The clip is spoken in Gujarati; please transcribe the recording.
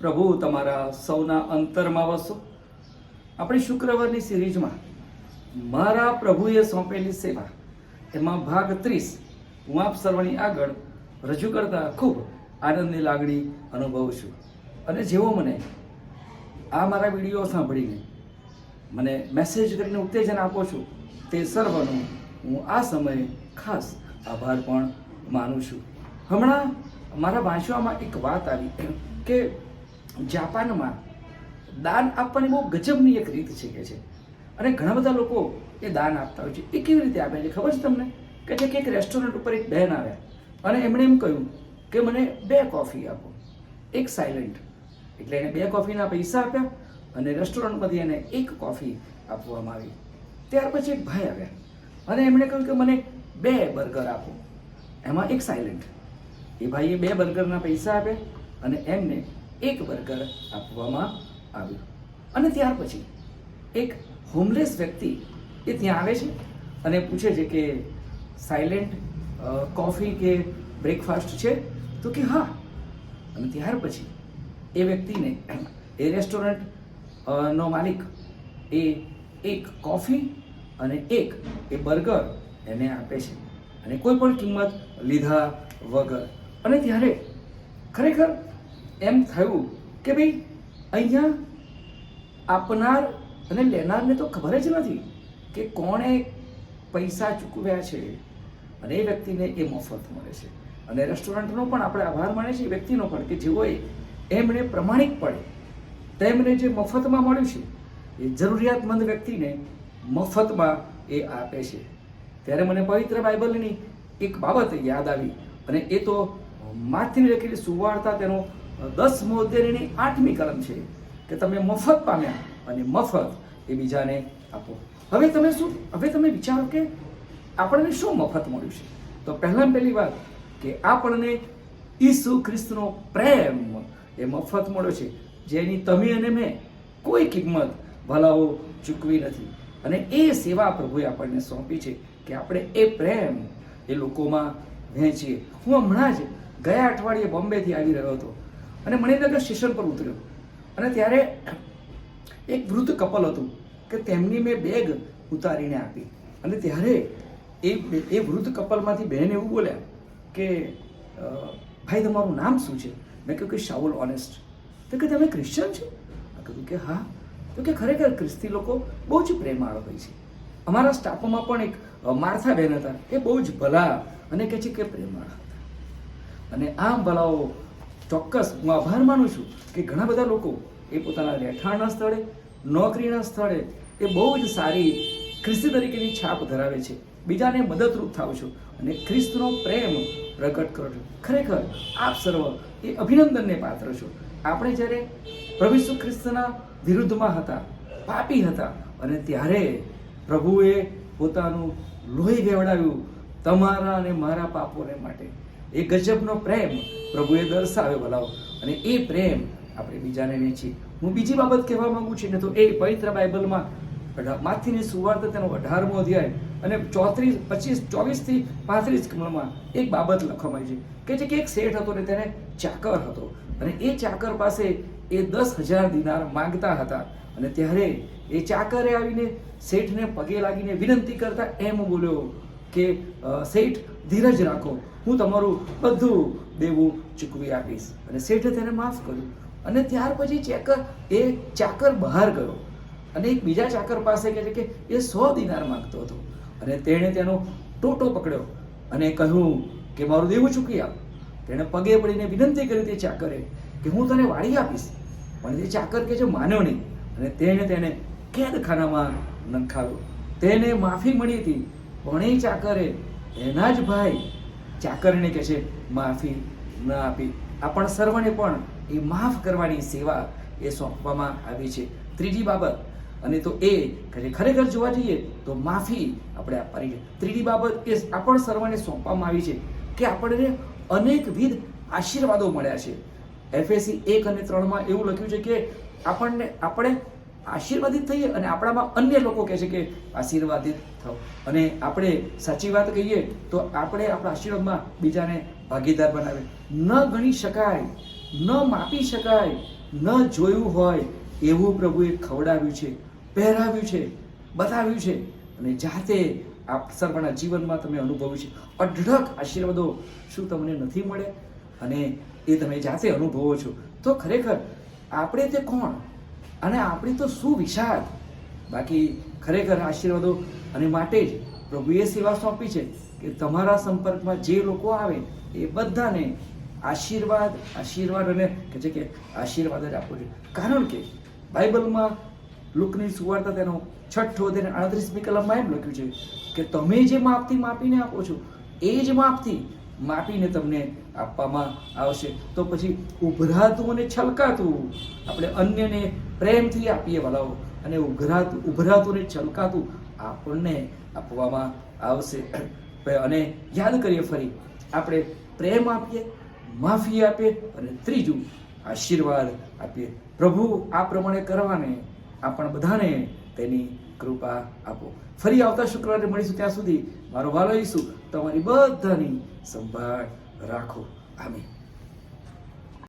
પ્રભુ, તમારા સૌના અંતરમાં વસો. આપણી શુક્રવારની સિરીઝમાં મારા પ્રભુએ સોંપેલી સેવા. એમાં ભાગ ત્રીસ, હું આપ સર્વની આગળ રજૂ કરતા ખૂબ આનંદની લાગણી અનુભવું છું. અને જેવો મને આ મારા વીડિયો સાંભળીને મને મેસેજ કરીને ઉત્તેજન આપો છો, તે સર્વનો હું આ સમયે ખાસ આભાર પણ માનું છું. હમણાં મારા વાંચવામાં એક વાત આવી કે જાપાનમાં દાન આપવાની બહુ ગજબની એક રીત છે કે છે. અને ઘણા બધા લોકો એ દાન આપતા હોય છે. એ કેવી રીતે આપે છે? ખબર છે તમને? કે છે કે એક રેસ્ટોરન્ટ ઉપર એક બહેન આવ્યા અને એમણે એમ કહ્યું કે મને બે કોફી આપો. એક સાયલન્ટ એટલે એને બે કોફીના પૈસા આપ્યા અને રેસ્ટોરન્ટમાંથી એને એક કોફી આપવામાં આવી. ત્યાર પછી એક ભાઈ આવ્યા અને એમણે કહ્યું કે મને બે બર્ગર આપો. એમાં એક સાયલન્ટ એ ભાઈએ બે બર્ગરના પૈસા આપ્યા અને એમને એક બર્ગર આપવામાં આવ્યું. અને ત્યાર પછી એક હોમલેસ વ્યક્તિ એ ત્યાં આવે છે અને પૂછે છે કે સાયલેન્ટ કોફી કે બ્રેકફાસ્ટ છે? તો કે, હા. અને ત્યાર પછી એ વ્યક્તિને એ રેસ્ટોરન્ટ નો માલિક એ એક કોફી અને એક એ બર્ગર એને આપે છે. અને કોઈ પણ કિંમત લીધા વગર. અને ત્યારે ખરેખર એમ થયું કે ભાઈ અહીંયા આપનાર અને લેનારને તો ખબર જ નથી કે કોણે પૈસા ચૂકવ્યા છે અને એ વ્યક્તિને એ મફત મળે છે. અને રેસ્ટોરન્ટનો પણ આપણે આભાર માને છે એ વ્યક્તિનો પણ કે જેઓએ એમણે પ્રમાણિકપણે તેમને જે મફતમાં મળ્યું છે, એ જરૂરિયાતમંદ વ્યક્તિને મફતમાં એ આપે છે. ત્યારે મને પવિત્ર બાઇબલની એક બાબત યાદ આવી અને એ તો માથીની લખેલી સુવાર્તા તેનો દસમો અધ્યાયની આઠમી કલમ છે કે તમે મફત પામ્યા અને મફત એ બીજાને આપો. હવે તમે શું હવે તમે વિચારો કે આપણને શું મફત મળ્યું છે? તો પહેલાં પહેલી વાત કે આપણને ઈસુ ખ્રિસ્તનો પ્રેમ એ મફત મળ્યો છે. જેની તમે અને મેં કોઈ કિંમત ભલાઓ ચૂકવી નથી. અને એ સેવા પ્રભુએ આપણને સોંપી છે કે આપણે એ પ્રેમ એ લોકોમાં વહેંચીએ. હું હમણાં જ ગયા અઠવાડિયે બોમ્બેથી આવી રહ્યો હતો. અને મણિનગર સ્ટેશન પર ઉતર્યો. અને ત્યારે એક વૃદ્ધ કપલ હતું કે તેમની મેં બેગ ઉતારીને આપી. અને ત્યારે એ એ વૃદ્ધ કપલમાંથી બહેન એવું બોલ્યા કે ભાઈ, તમારું નામ શું છે? મેં કહ્યું કે શાઉલ ઓનેસ્ટ. તો કે, તમે ક્રિશ્ચન છો? કીધું કે, હા. તો કે, ખરેખર ખ્રિસ્તી લોકો બહુ જ પ્રેમાળ હોય છે. અમારા સ્ટાફોમાં પણ એક માર્થા બહેન હતા એ બહુ જ ભલા અને કહે છે કે પ્રેમાળ હતા. અને આમ ભલાઓ ચોક્કસ હું આભાર માનું છું કે ઘણા બધા લોકો એ પોતાના રહેઠાણના સ્થળે, નોકરીના સ્થળે એ બહુ જ સારી ખ્રિસ્તી તરીકેની છાપ ધરાવે છે. બીજાને મદદરૂપ થાવ છો અને ખ્રિસ્તનો પ્રેમ પ્રગટ કરો છો. ખરેખર આપ સર્વ એ અભિનંદનને પાત્ર છો. આપણે જ્યારે પ્રભુસુ ખ્રિસ્તના વિરુદ્ધમાં હતા, પાપી હતા અને ત્યારે પ્રભુએ પોતાનું લોહી વેવડાવ્યું તમારા અને મારા પાપોને માટે. એ ગજબનો પ્રેમ પ્રભુએ દર્શાવ્યો ભલાવો અને એ પ્રેમ આપણે બીજાને વેચી હું બીજી બાબત કહેવા માંગુ છું ને તો એ પવિત્ર બાઇબલમાં માથીની સુવાર્તા તેનો અઢારમો અધ્યાય અને ચોત્રીસ પચીસ ચોવીસથી પાંત્રીસ કમળમાં એક બાબત લખવામાં આવી છે. કે જે કે એક શેઠ હતો ને તેને ચાકર હતો. અને એ ચાકર પાસે એ દસ હજાર દિનાર માંગતા હતા. અને ત્યારે એ ચાકરે આવીને શેઠને પગે લાગીને વિનંતી કરતા એમ બોલ્યો કે શેઠ ધીરજ રાખો. હું તમારું બધું દેવું ચૂકવી આપીશ. અને શેઠે તેને માફ કર્યું. અને ત્યાર પછી ચેકર, એ ચાકર બહાર ગયો. અને એક બીજા ચાકર પાસે કહે છે કે, એ સો દિનાર માંગતો હતો. અને તેણે તેનો ટોટો પકડ્યો અને કહ્યું કે, મારું દેવું ચૂકવી આપ. તેણે પગે પડીને વિનંતી કરી તે ચાકરે કે, હું તને વાળી આપીશ. પણ તે ચાકર કે છે, માન્યો નહીં. અને તેણે તેને કેદખાનામાં નંખાવ્યો. તેને માફી મળી હતી. એ ચાકરે, એના જ ભાઈ ચાકરને કહે છે, માફી ન આપી. આપણ સર્વને પણ એ માફ કરવાની સેવા એ સોંપવામાં આવી છે. ત્રીજી બાબત, અને તો એ ખરેખર જોવા જઈએ તો માફી આપણે આપવાની છે. ત્રીજી બાબત એ આપણ સર્વને સોંપવામાં આવી છે કે આપણને અનેકવિધ આશીર્વાદો મળ્યા છે. એફએસી એક અને ત્રણમાં એવું લખ્યું છે કે આપણને, આપણે આશીર્વાદિત થઈએ અને આપણામાં અન્ય લોકો કહે છે કે આશીર્વાદિત થાવ અને આપણે સાચી વાત કહીએ તો આપણે આપણા આશીર્વાદમાં બીજાને ભાગીદાર બનાવે. ન ગણી શકાય, ન માપી શકાય, ન જોયું હોય એવું પ્રભુએ ખવડાવ્યું છે, પહેરાવ્યું છે, બતાવ્યું છે. અને જાતે આપ સર્વના જીવનમાં તમે અનુભવ્યું છે. અઢળક આશીર્વાદો શું તમને નથી મળે? અને એ તમે જાતે અનુભવો છો. તો ખરેખર, આપણે તે કોણ? અને આપણી તો શું વિશાળ? બાકી ખરેખર આશીર્વાદો અને માટે જ પ્રભુએ સેવા સોંપી છે કે તમારા સંપર્કમાં જે લોકો આવે એ બધાને આશીર્વાદ આશીર્વાદ અને કે છે કે આશીર્વાદ જ આપવો જોઈએ. કારણ કે બાઇબલમાં લુકની સુવાર્તા તેનો છઠ્ઠો તેને આડત્રીસમી કલમમાં એમ લખ્યું છે કે તમે જે માપથી માપીને આપો છો, એ જ માપથી માપીને તમને આપવામાં આવશે. તો પછી ઉભરાતું અને છલકાતું, આપણે અન્યને પ્રેમથી આપીએ વલાઓ, અને ઉભરાતું ઉભરાતું અને છલકાતું આપણને આપવામાં આવશે. અને યાદ કરીએ ફરી, આપણે પ્રેમ આપીએ, માફી આપીએ, અને ત્રીજું, આશીર્વાદ આપીએ. પ્રભુ આ પ્રમાણે કરવાને, આપણ બધાને તેની કૃપા આપો. ફરી આવતા શુક્રવારે મળીશું ત્યાં સુધી. મારો વાલો ઈસુ, તમારી બધાની સંભાળ રાખો. આમીન.